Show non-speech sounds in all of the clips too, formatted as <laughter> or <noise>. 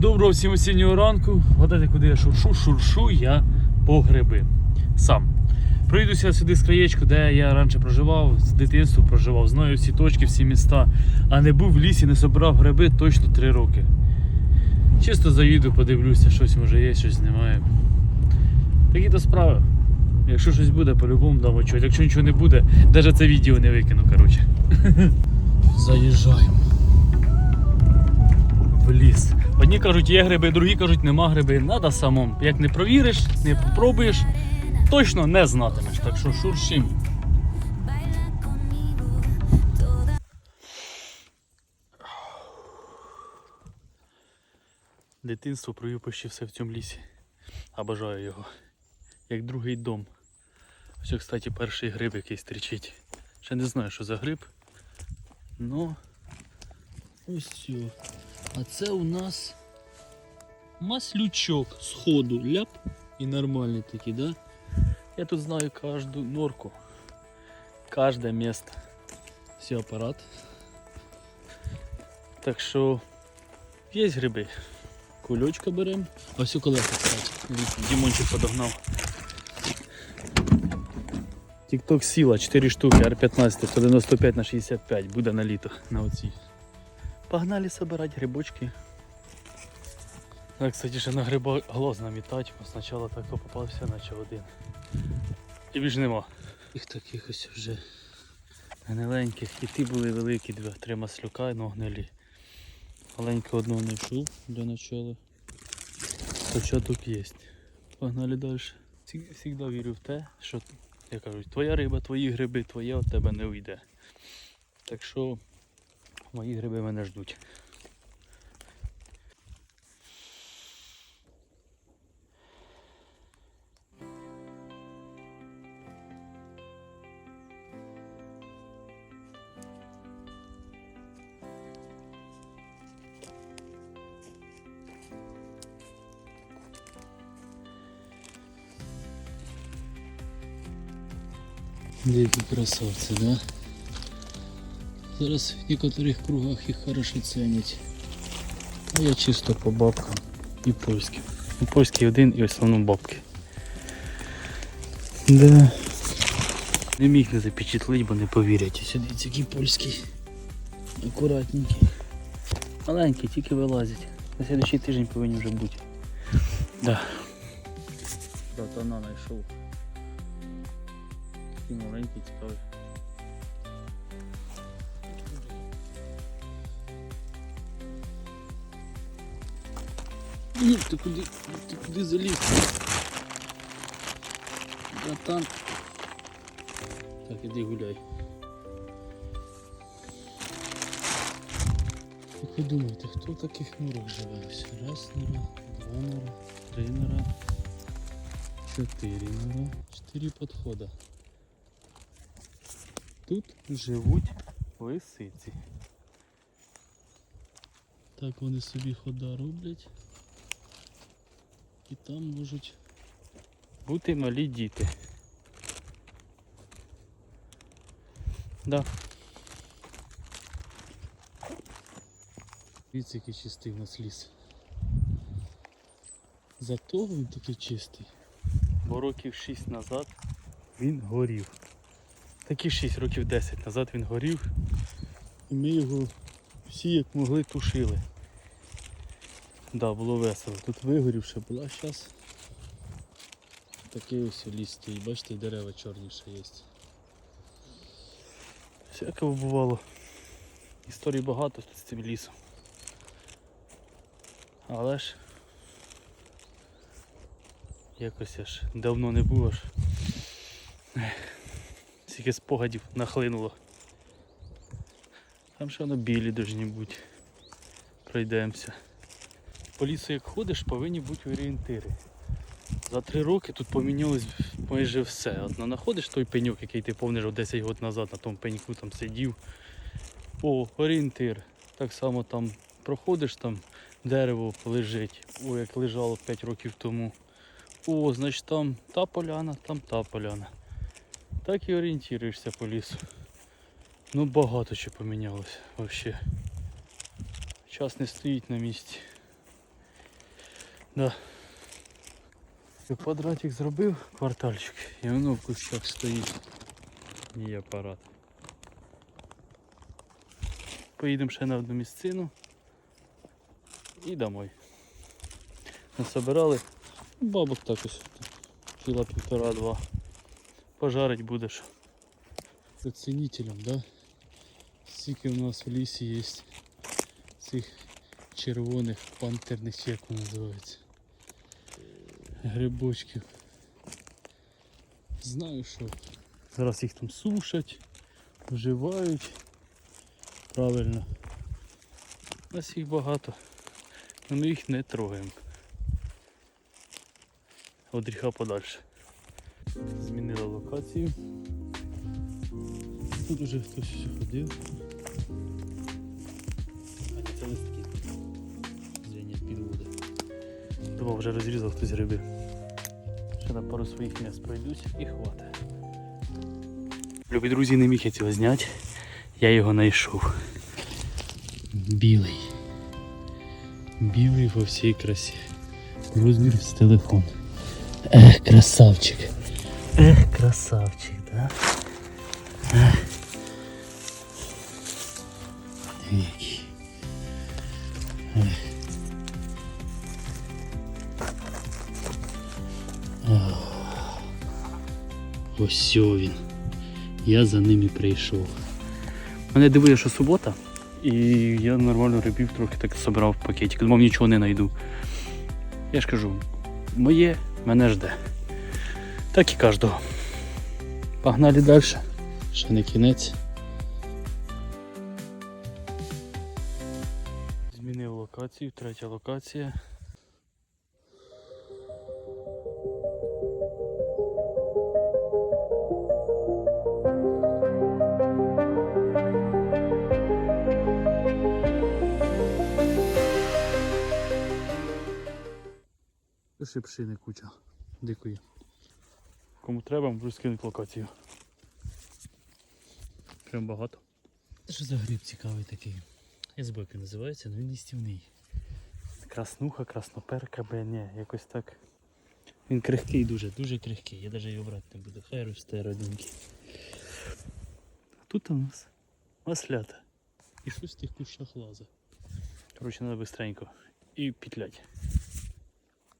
Доброго всім осіннього ранку. Гадайте, куди я шуршу? Шуршу я по гриби. Сам. Прийдуся сюди з краєчку, де я раніше проживав, з дитинства проживав, знаю всі точки, всі міста, а не був в лісі, не собирав гриби точно 3 роки. Чисто заїду, подивлюся, щось може є, щось немає. Такі то справи. Якщо щось буде, по-любому дам очоль. Якщо нічого не буде, навіть це відео не викину, коротше. <laughs> Заїжджаємо ліс. Одні кажуть, є гриби, другі кажуть, нема гриби. Надо самому. Як не провіриш, не попробуєш, точно не знатимеш. Так що шуршим. Дитинство провів почти все в цьому лісі. А бажаю його. Як другий дом. Ось, кстати, перший гриб якийсь тричить. Ще не знаю, що за гриб. Ну. Ось. А це у нас маслючок з ходу ляп і нормальний такий, да? Я тут знаю кожну норку, кожне місце. Все апарат. Так що є гриби. Кульочка беремо. Ось у колеса, кстати. Дімончик подогнав. Тікток сіла 4 штуки, R15 195 на 65 буде на літо на оцій. Погнали собирать грибочки. Так, кстати, ще на гриба глаз намітать, бо спочатку так то попався, наче один. І більш нема. Їх таких ось вже гниленьких. І ті були великі, два, три маслюка, ну гнилі. Маленького одного не йшов для начала. Початок є. Погнали далі. Завжди вірю в те, що, як кажуть, твоя риба, твої гриби, твоє від тебе не уйде. Так що Мої гриби мене ждуть. Які красавці, да? Зараз в некоторых кругах їх хорошо ценять. А я чисто по бабкам і польським. Ну, Польський один і в основному бабки. Да. Не міг не запечатлить, бо не повірять. Дивіться, який польський. Акуратненький. Маленький, тільки вилазять. На следующий тиждень повинні вже бути. Да. Братана знайшов. Такий маленький, цікавий. Ні, ти куди, ти куди заліз? Братан. Так, іди гуляй. Як ви думаєте, хто в таких норах живе? Раз нора, два нора, три нора, чотири нора, чотири підхода. Тут живуть лисиці. Так вони собі хода роблять. І там можуть бути малі діти. Да. Дивіться, який чистий у нас ліс. Зато він такий чистий. Бо років 6 назад він горів. Такі 6 років 10 назад він горів. І ми його всі як могли тушили. Да, було весело. Тут вигорівше була зараз. Такий ось ліс стоїть, бачите, дерева чорні ще є. Всяке бувало. Історій багато з цим лісом. Але ж якось аж давно не було ж. Ех, Стільки спогадів нахлинуло. Там ще воно білі должні бути. Пройдемося. По лісу як ходиш, повинні бути орієнтири. За три роки тут помінялось майже все. От знаходиш той пеньок, який ти помниш 10 років назад на тому пеньку там сидів. О, орієнтир. Так само там проходиш, там дерево лежить. О, як лежало 5 років тому. О, значить там та поляна, там та поляна. Так і орієнтуєшся по лісу. Ну багато що помінялося взагалі. Час не стоїть на місці. Да. Квадратик зробив квартальчик, і воно в кущах стоїть. Мій апарат. Поїдемо ще на одну місцину і домой. Насобирали бабок так ось кіла півтора-два. Пожарить будеш. Це цінителем, да? Скільки у нас в лісі є цих червоних пантерних, чи як вони називаються. Грибочків. Знаю, що зараз їх там сушать, вживають. Правильно. У нас їх багато. але Ми їх не трогаємо. От гріха подальше. Змінила локацію. Тут уже хтось ще ходив. А це листки. Думав, вже розрізав хтось гриби. Ще на пару своїх місць пройдусь і хватить. Любі друзі, не міг я цього зняти. Я його знайшов. Білий. Білий во всій красі. Розмір з телефон. Ех, красавчик. Ех, красавчик, да? Ех. Ось він. Я за ними прийшов. Мене дивує, що субота, і я нормально рибів трохи так собирав в пакетик. Думав, нічого не знайду. Я ж кажу, моє мене жде. Так і кожного. Погнали далі. Ще не кінець. Змінив локацію, третя локація. Шипшини куча. Дикої. Кому треба, можу скинути локацію. Прям багато. Це що за гриб цікавий такий? Я забув, як він називається, але він їстівний. Краснуха, красноперка, бля, ні, якось так. Він крихкий дуже, дуже крихкий. Я навіть його брати не буду. Хай росте родненький. А тут у нас маслята. І щось в тих кущах лаза. Коротше, треба бистренько. І петлять.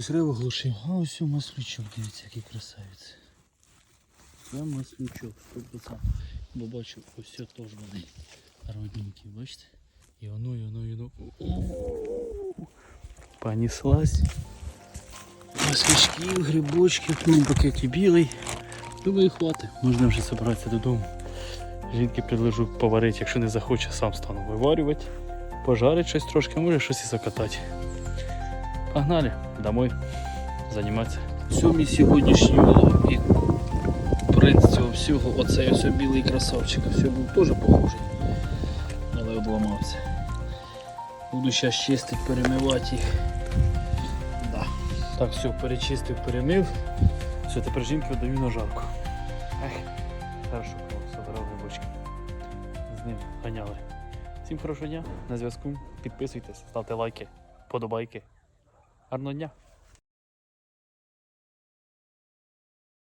Зрив оглушив. А ось у маслючок, дивіться, який красавець. Це маслючок, 100%. Бо бачу, ось теж вони родненькі, бачите? І воно, і воно, і воно. Понеслась. Маслячків, грибочків, ну пакеті білий. Думаю, хватить. Можна вже збиратися додому. Жінки предложу поварити, якщо не захоче, сам стану виварювати. Пожарить щось трошки, може щось і закатати. Погнали домой займатися. Все мій сьогоднішній влог і принц цього всього, оцей ось білий красавчик, все був теж похожий, але обламався. Буду зараз чистити, перемивати їх. Да. Так, все, перечистив, перемив. Все, тепер жінки віддаю на жарку. Хорошо, собирав грибочки. З ним ганяли. Всім хорошого дня, на зв'язку. Підписуйтесь, ставте лайки, подобайки. Гарного дня!